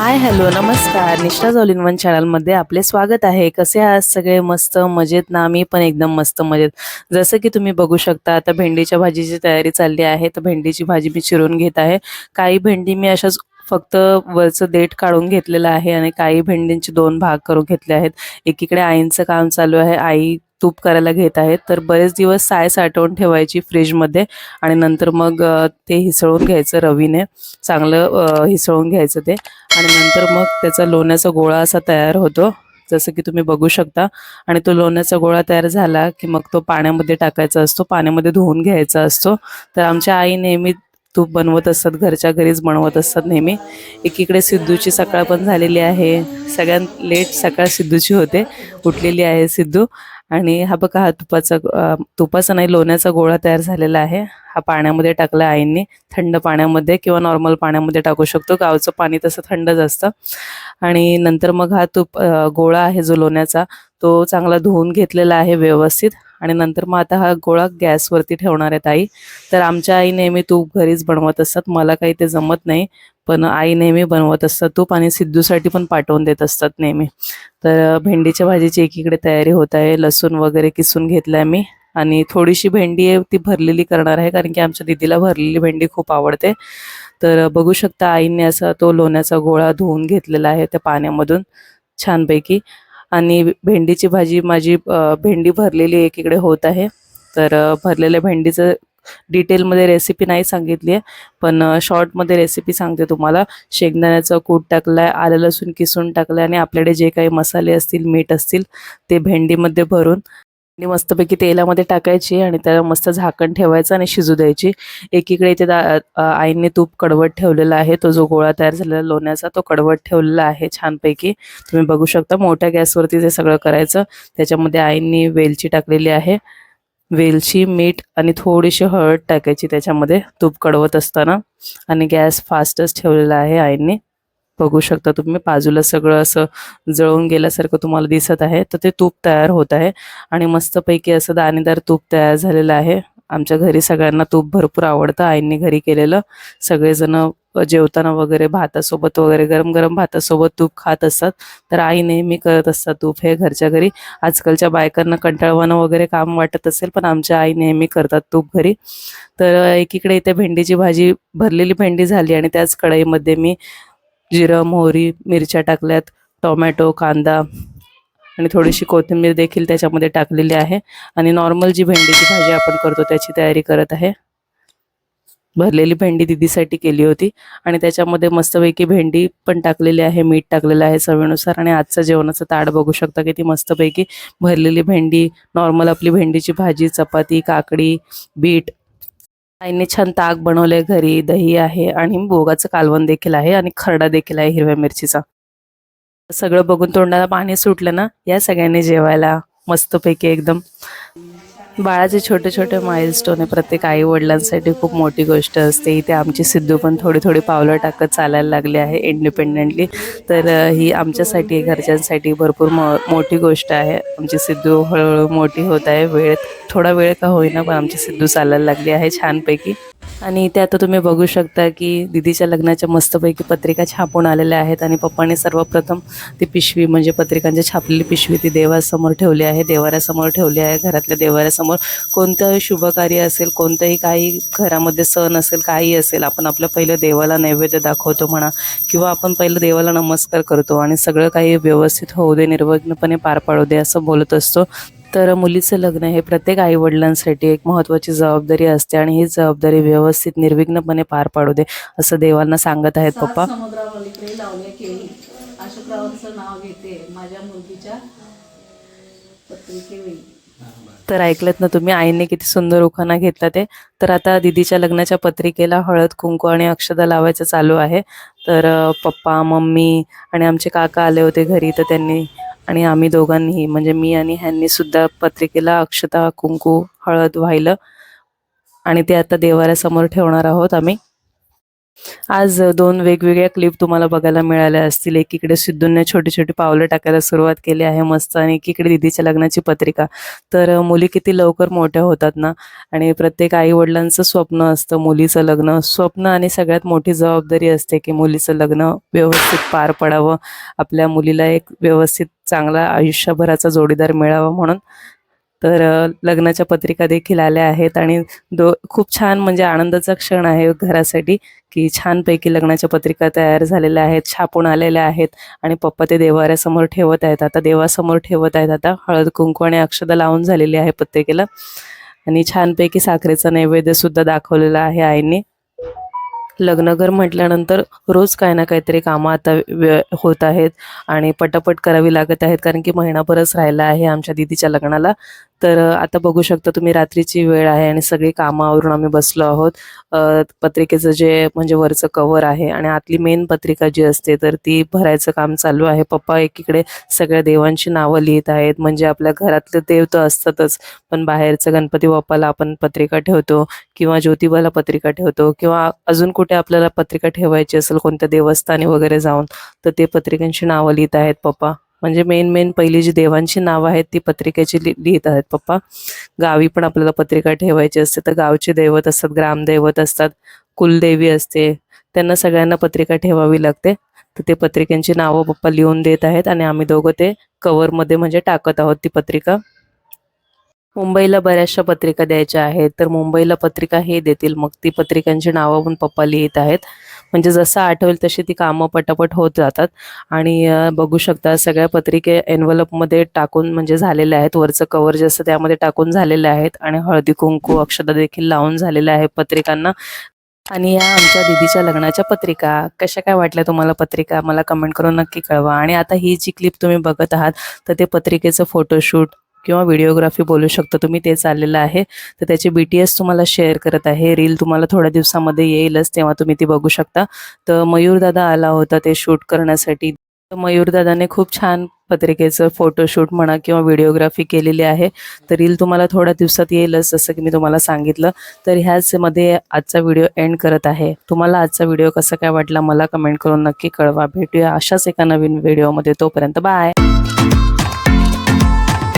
Hi hello नमस्कार. निष्ठा all one चॅनलमध्ये आपले स्वागत आहे. कसे आहात सगळे? मस्त मजेत ना? मी पण एकदम मस्त मजेत. जसं की तुम्ही बघू शकता आता भेंडीच्या भाजीची तयारी चालली आहे. तर भेंडीची भाजी मी चिरून घेत आहे. काही भेंडी मी अशाच फक्त वरचं देठ काढून घेतलेलं आहे आणि काही भेंडींचे दोन भाग करून घेतले आहेत. एकीकडे आईंचं काम चालू आहे. आई तूप करायला घेत आहेत. तर बरेच दिवस साय साठवून ठेवायची फ्रीजमध्ये आणि नंतर मग ते हिसळून घ्यायचं रवीने. चांगलं हिसळून घ्यायचं ते. आणि नंतर मग त्याचा लोण्याचा गोळा असा तयार होतो जसं की तुम्ही बघू शकता. आणि तो लोण्याचा गोळा तयार झाला की मग तो पाण्यामध्ये टाकायचा असतो पाण्यामध्ये धुवून घ्यायचा असतो. तर आमच्या आई नेहमी तूप बनवत असतात घरच्या घरीच बनवत असतात नेहमी. एकीकडे सिद्धूची सकाळ पण झालेली आहे. सगळ्यात लेट सकाळ सिद्धूची होते. उठलेली आहे सिद्धू. आणि हा बघा हा तुपाचा तुपाचा नाही लोण्याचा गोळा तयार झालेला आहे. हा पाण्यामध्ये टाकला आईंनी. थंड पाण्यामध्ये किंवा नॉर्मल पाण्यामध्ये टाकू शकतो. गावचं पाणी तसं थंडच असतं. आणि नंतर मग हा तूप गोळा आहे जो लोण्याचा तो चांगला धुवून घेतलेला आहे व्यवस्थित. आणि नंतर मग आता हा गोळा गॅसवरती ठेवणार आहेत आई. तर आमच्या आई नेहमी तूप घरीच बनवत असतात. मला काही ते जमत नाही. पण आई नेहमी बनवत असतात. तूप आणि सिद्धूसाठी पण पाठवून देत असतात नेहमी. तर भेंडीच्या भाजीची एकीकडे तयारी होत आहे. लसूण वगैरे किसून घेतलाय मी. आणि थोडीशी भेंडी आहे ती भरलेली करणार आहे कारण की आमच्या दिदीला भरलेली भेंडी खूप आवडते. तर बघू शकता आईने असा तो लोण्याचा गोळा धुवून घेतलेला आहे त्या पाण्यामधून छानपैकी. आणि भेंडीची भाजी माझी भेंडी भरलेली एकीकडे होत आहे. तर भरलेल्या भेंडीचं डिटेलमध्ये रेसिपी नाही सांगितली आहे पण शॉर्टमध्ये रेसिपी सांगते तुम्हाला. शेंगदाण्याचं कूट टाकलाय आलं लसूण किसून टाकलंय आणि आपल्याकडे जे काही मसाले असतील मीठ असतील ते भेंडीमध्ये भरून आणि मस्तपैकी तेलामध्ये टाकायची आणि त्याला मस्त झाकण ठेवायचं आणि शिजू द्यायची. एकीकडे इथे दा- आईने तूप कडवट ठेवलेला आहे तो जो गोळा तयार झालेला लोण्याचा तो कडवट ठेवलेला आहे छानपैकी. तुम्ही बघू शकता मोठ्या गॅसवरती ते सगळं करायचं. त्याच्यामध्ये आईंनी वेलची टाकलेली आहे. वेलची मीठ आणि थोडीशी हळद टाकायची. त्याच्यामध्ये तूप कडवत असताना आणि गॅस फास्टच ठेवलेला आहे आईंनी. बघू शकता तुम्ही बाजूला सगळं असं जळून गेल्यासारखं तुम्हाला दिसत आहे. तर ते तूप तयार होत आहे आणि मस्तपैकी असं दाणेदार तूप तयार झालेलं आहे. आमच्या घरी सगळ्यांना तूप भरपूर आवडतं. आईंनी घरी केलेलं. सगळेजण जेवताना वगैरे भातासोबत वगैरे गरम गरम भातासोबत तूप खात असतात. तर आई नेहमी करत असतात तूप हे घरच्या घरी. आजकालच्या बायकांना कंटाळवानं वगैरे काम वाटत असेल पण आमच्या आई नेहमी करतात तूप घरी. तर एकीकडे इथे भेंडीची भाजी भरलेली भेंडी झाली आणि त्याच कढईमध्ये मी जिरं मोहरी मिरच्या टाकल्यात टोमॅटो कांदा आणि थोडीशी कोथिंबीर देखील त्याच्यामध्ये टाकलेली आहे. आणि नॉर्मल जी भेंडीची भाजी आपण करतो त्याची तयारी करत आहे. भरलेली भेंडी दिदीसाठी केली होती. आणि त्याच्यामध्ये मस्तपैकी भेंडी पण टाकलेली आहे मीठ टाकलेलं आहे चवीनुसार. आणि आजचं जेवणाचं ताट बघू शकता किती मस्तपैकी भरलेली भेंडी नॉर्मल आपली भेंडीची भाजी चपाती काकडी बीट. आईने छान ताक बनवले घरी दही आहे आणि बोगाचं कालवण देखील आहे आणि खरडा देखील आहे हिरव्या मिरचीचा. सगळं बघून तोंडाला पाणी सुटलं ना या सगळ्यांनी जेवायला. मस्तपैकी एकदम. बाळाचे छोटे छोटे माइलस्टोन आहे. प्रत्येक आई वडिलांसाठी खूप मोठी गोष्ट असते. इथे आमची सिद्धू पण थोडी थोडी पावलं टाकत चालायला लागली आहे इंडिपेंडेंटली तर ही आमच्यासाठी घरच्यांसाठी भरपूर मो मोठी गोष्ट आहे. आमची सिद्धू हळूहळू मोठी होत आहे. वेळ थोडा वेळ का होईना पण आमची सिद्धू चालायला लागली आहे छानपैकी. आणि इथे आता तुम्ही बघू शकता की दिदीच्या लग्नाच्या मस्तपैकी पत्रिका छापून आलेल्या आहेत आणि पप्पाने सर्वप्रथम ती पिशवी म्हणजे पत्रिकांची छापलेली पिशवी ती देवासमोर ठेवली आहे देवाऱ्यासमोर ठेवली आहे घरातल्या देवाऱ्यासमोर. कोणतंही शुभ कार्य असेल कोणतंही काही घरामध्ये सण असेल काही असेल आपण आपलं पहिलं देवाला नैवेद्य दाखवतो म्हणा किंवा आपण पहिलं देवाला नमस्कार करतो आणि सगळं काही व्यवस्थित होऊ दे निर्विघ्नपणे पार पाडू दे असं बोलत असतो. तर मुलीचं लग्न हे प्रत्येक आई वडिलांसाठी एक महत्त्वाची जबाबदारी असते आणि ही जबाबदारी व्यवस्थित निर्विघ्नपणे पार पाडू दे असं देवांना सांगत आहेत पप्पा. समुद्रापलीकडे लावल्या केळी. अशोकरावांचं नाव घेते. माझ्या मुलगीच्या पत्रिकेवेळी तर ऐकलत ना तुम्ही आईने किती सुंदर उखाणा घेतला ते. तर आता दिदीच्या लग्नाच्या पत्रिकेला हळद कुंकू आणि अक्षदा लावायचं चालू आहे. तर पप्पा मम्मी आणि आमचे काका आले होते घरी तर त्यांनी आणि आम्ही दोघांनीही म्हणजे मी आणि ह्यांनी सुद्धा पत्रिकेला अक्षता कुंकू हळद वाहिलं आणि ते आता देवाऱ्यासमोर ठेवणार आहोत आम्ही. आज दोन वेगवेगळ्या क्लिप तुम्हाला बघायला मिळाल्या असतील. एकीकडे सिद्धूंनी छोटी छोटी पावलं टाकायला सुरुवात केली आहे मस्त आणि एकीकडे दिदीच्या लग्नाची पत्रिका. तर मुली किती लवकर मोठ्या होतात ना? आणि प्रत्येक आई वडिलांचं स्वप्न असतं मुलीचं लग्न. स्वप्न आणि सगळ्यात मोठी जबाबदारी असते की मुलीचं लग्न व्यवस्थित पार पडावं. आपल्या मुलीला एक व्यवस्थित चांगला आयुष्यभराचा जोडीदार मिळावा म्हणून. तर लग्नाच्या पत्रिका देखील आल्या आहेत आणि दो खूप छान म्हणजे आनंदाचा क्षण आहे घरासाठी की छानपैकी लग्नाच्या पत्रिका तयार झालेल्या आहेत छापून आलेल्या आहेत आणि पप्पा ते देवाऱ्यासमोर ठेवत आहेत. आता देवासमोर ठेवत आहेत. आता हळद कुंकू आणि अक्षदा लावून झालेली आहे पत्रिकेला आणि छानपैकी साखरेचा नैवेद्य सुद्धा दाखवलेला आहे आईने. लग्नघर म्हटल्यानंतर रोज काही ना काहीतरी कामं आता होत आहेत आणि पटापट करावी लागत आहेत कारण की महिनाभरच राहिला आहे आमच्या दिदीच्या लग्नाला. तर आता बघू शकता तुम्ही रात्रीची वेळ आहे आणि सगळी कामावरून आम्ही बसलो आहोत. पत्रिकेचं जे म्हणजे वरचं कवर आहे आणि आतली मेन पत्रिका जी असते तर ती भरायचं काम चालू आहे. पप्पा एकीकडे सगळ्या देवांची नावं लिहित आहेत. म्हणजे आपल्या घरातले देव तर असतातच पण बाहेरचं गणपती बाप्पाला आपण पत्रिका ठेवतो किंवा ज्योतिबाला पत्रिका ठेवतो किंवा अजून कुठे आपल्याला पत्रिका ठेवायची असेल कोणत्या देवस्थानी वगैरे जाऊन तर ते पत्रिकांची नावं लिहित आहेत पप्पा. म्हणजे मेन मेन पहिली जी देवांची नावं आहेत ती पत्रिकेची लि लिहित आहेत पप्पा. गावी पण आपल्याला पत्रिका ठेवायची असते तर गावचे दैवत असतात ग्रामदैवत असतात कुलदेवी असते त्यांना सगळ्यांना पत्रिका ठेवावी लागते. तर ते पत्रिकांची नावं पप्पा लिहून देत आहेत आणि आम्ही दोघं ते कवरमध्ये म्हणजे टाकत आहोत ती पत्रिका. मुंबईला बऱ्याचशा पत्रिका द्यायच्या आहेत तर मुंबईला पत्रिका हे देतील. मग ती पत्रिकांची नावं पण पप्पा लिहित आहेत. म्हणजे जसं आठवेल तशी ती कामं पटापट होत जातात. आणि बघू शकता सगळ्या पत्रिके एनव्हलपमध्ये टाकून म्हणजे झालेल्या आहेत. वरचं कवर जे असतं त्यामध्ये टाकून झालेले आहेत. आणि हळदी कुंकू अक्षता देखील लावून झालेल्या आहेत पत्रिकांना. आणि या आमच्या दिदीच्या लग्नाच्या पत्रिका कशा काय वाटल्या तुम्हाला पत्रिका? मला कमेंट करून नक्की कळवा. आणि आता ही जी क्लिप तुम्ही बघत आहात तर ते पत्रिकेचं फोटोशूट किंवा व्हिडिओग्राफी बोलू शकता तुम्ही ते चाललेलं आहे. तर त्याची बी टी एस तुम्हाला शेअर करत आहे. रील तुम्हाला थोड्या दिवसामध्ये येईलच तेव्हा तुम्ही ती बघू शकता. तर मयूरदादा आला होता ते शूट करण्यासाठी. तर मयूरदादाने खूप छान पत्रिकेचं फोटोशूट म्हणा किंवा व्हिडिओग्राफी केलेली आहे. तर रील तुम्हाला थोड्या दिवसात येईलच जसं की मी तुम्हाला सांगितलं. तर ह्याचमध्ये आजचा व्हिडिओ एंड करत आहे. तुम्हाला आजचा व्हिडिओ कसा काय वाटला मला कमेंट करून नक्की कळवा. भेटूया अशाच एका नवीन व्हिडिओमध्ये तोपर्यंत बाय